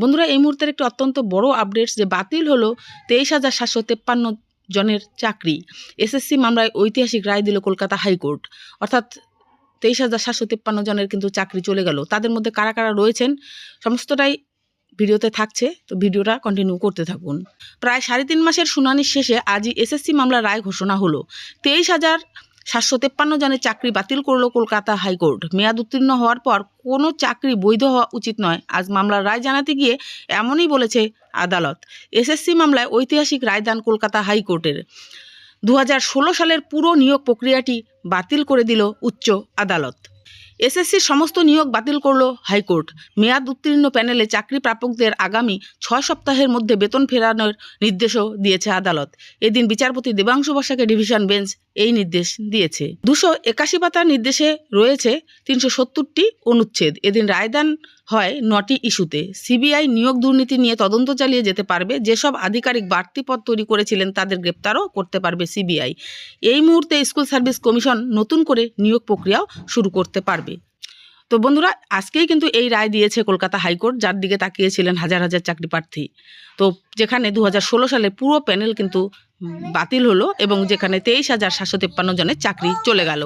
বন্ধুরা, এই মুহূর্তের একটি অত্যন্ত বড় আপডেটস যে বাতিল হলো তেইশ হাজার সাতশো তেপ্পান্ন জনের চাকরি। এসএসসি মামলায় ঐতিহাসিক রায় দিল কলকাতা হাইকোর্ট। অর্থাৎ তেইশ হাজার সাতশো তেপ্পান্ন জনের কিন্তু চাকরি চলে গেল। তাদের মধ্যে কারা কারা রয়েছেন সমস্তটাই ভিডিওতে থাকছে। তো ভিডিওটা কন্টিনিউ করতে থাকুন। প্রায় সাড়ে তিন মাসের শুনানির শেষে আজই এসএসসি মামলার রায় ঘোষণা হলো। তেইশ হাজার সাতশো তেপ্পান্ন জনের চাকরি বাতিল করল কলকাতা হাইকোর্ট। মেয়াদ উত্তীর্ণ হওয়ার পর কোনো চাকরি বৈধ হওয়া উচিত নয়। আজ মামলার রায় জানাতে গিয়ে এমনই বলেছে আদালত। এসএসসি মামলায় ঐতিহাসিক রায়দান কলকাতা হাইকোর্টের। দু হাজার ষোলো সালের পুরো নিয়োগ প্রক্রিয়াটি বাতিল করে দিল উচ্চ আদালত। এসএসসির সমস্ত নিয়োগ বাতিল করল হাইকোর্ট। মেয়াদ উত্তীর্ণ প্যানেলে চাকরি প্রাপকদের আগামী ছয় সপ্তাহের মধ্যে বেতন ফেরানোর নির্দেশও দিয়েছে আদালত। এদিন বিচারপতি দেবাংশু বসাকে ডিভিশন বেঞ্চ এই নির্দেশ দিয়েছে। দুশো একাশি পাতার নির্দেশে রয়েছে তিনশো সত্তরটি অনুচ্ছেদ। এদিন রায়দান হয় নটি ইস্যুতে। সিবিআই নিয়োগ দুর্নীতি নিয়ে তদন্ত চালিয়ে যেতে পারবে। যেসব আধিকারিক বাড়তি পদ তৈরি করেছিলেন তাদের গ্রেপ্তারও করতে পারবে সিবিআই। এই মুহূর্তে স্কুল সার্ভিস কমিশন নতুন করে নিয়োগ প্রক্রিয়াও শুরু করতে পারবে। তো বন্ধুরা, আজকেই কিন্তু এই রায় দিয়েছে কলকাতা হাইকোর্ট, যার দিকে তাকিয়েছিলেন হাজার হাজার চাকরি প্রার্থী। তো যেখানে দু হাজার ষোলো সালে পুরো প্যানেল কিন্তু বাতিল হলো এবং যেখানে তেইশ হাজার সাতশো জনের চাকরি চলে গেল।